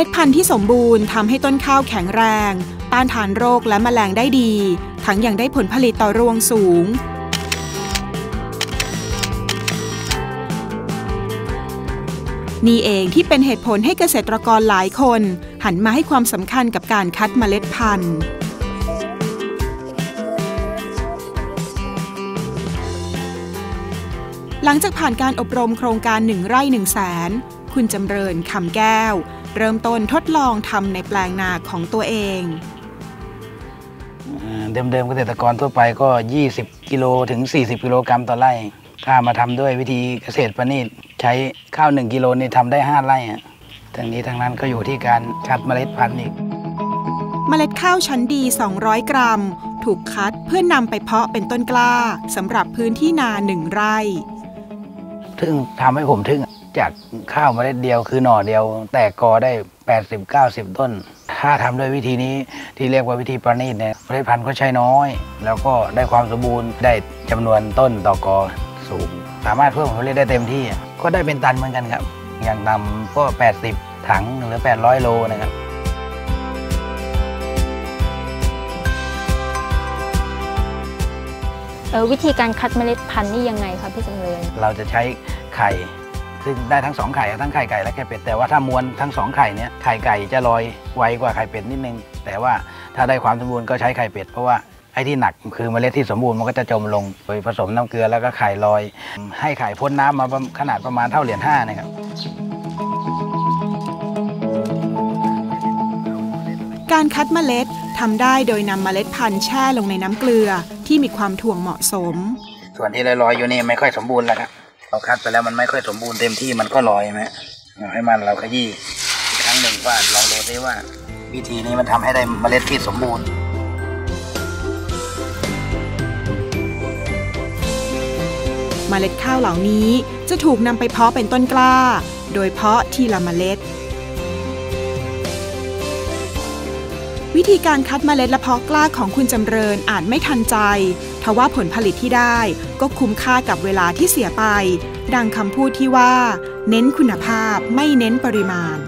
ล็ดพันธุ์ที่สมบูรณ์ทำให้ต้นข้าวแข็งแรง ต้านทานโรคและแมลงได้ดี ทั้งยังได้ผลผลิตต่อรวงสูง นี่เองที่เป็นเหตุผลให้เกษตรกรหลายคน หันมาให้ความสำคัญกับการคัดเมล็ดพันธุ์หลังจากผ่านการอบรมโครงการหนึ่งไร่หนึ่งแสน คุณจำเริญคำแก้ว เริ่มต้นทดลองทำในแปลงนาของตัวเองอ่าเดิมๆเกษตรกรทั่วไปก็ 20 กิโลถึง 40 กิโลกรัมต่อไร่ ถ้ามาทำด้วยวิธีเกษตรประณีตใช้ข้าว 1 กิโลนี่ทำได้ 5 ไร่อะทั้งนี้ทั้งนั้นก็อยู่ที่การคัดเมล็ดพันธุ์อีก เมล็ดข้าวชั้นดี 200 กรัม ถูกคัดเพื่อนำไปเพาะเป็นต้นกล้าสำหรับพื้นที่นาหนึ่งไร่ทึ่งทำให้ผมทึ่ง จากข้าวเมล็ดเดียวคือหน่อเดียว แต่กอได้ 80 90 ต้น ถ้าทำด้วยวิธีนี้ที่เรียกว่าวิธีประณีตเนี่ยเมล็ดพันธุ์ก็ใช้น้อย แล้วก็ได้ความสมบูรณ์ได้จำนวนต้นต่อกอสูง สามารถเพิ่มผลผลิตได้เต็มที่ ก็ได้เป็นตันเหมือนกันครับ อย่างต่ำก็ 80 ถังหรือ 800 โลนะครับเออวิธีการคัดเมล็ดพันธุ์นี่ยังไงคะพี่จำเริญเราจะใช้ไข่ ซึ่งได้ทั้งสองไข่ทั้งไข่ไก่และไข่เป็ดแต่ว่าถ้ามวนทั้งสองไข่เนี้ยไข่ไก่จะลอยไวกว่าไข่เป็ดนิดนึง แต่ว่าถ้าได้ความสมบูรณ์ก็ใช้ไข่เป็ดเพราะว่าไอ้ที่หนักคือเมล็ดที่สมบูรณ์มันก็จะจมลงโดยผสมน้ำเกลือแล้วก็ไข่ลอย ให้ไข่พ้นน้ำมาประมาณขนาดประมาณเท่าเหรียญห้านะครับการคัดเมล็ดทำได้โดยนำเมล็ดพันธุ์แช่ลงในน้ำเกลือที่มีความถ่วงเหมาะสม ส่วนที่ลอยๆอยู่นี่ไม่ค่อยสมบูรณ์แล้วครับ เราคัดไปแล้วมันไม่ค่อยสมบูรณ์เต็มที่มันก็ลอยไหมเอาให้มันเราขยี้อีกครั้งหนึ่งว่าลองดูซิว่า วิธีนี้มันทำให้ได้เมล็ดที่สมบูรณ์เมล็ดข้าวเหล่านี้จะถูกนำไปเพาะเป็นต้นกล้า โดยเพาะทีละเมล็ด วิธีการคัดเมล็ดและเพาะกล้าของคุณจำเริญอาจไม่ทันใจ ทว่าผลผลิตที่ได้ก็คุ้มค่ากับเวลาที่เสียไป ดังคำพูดที่ว่า เน้นคุณภาพไม่เน้นปริมาณ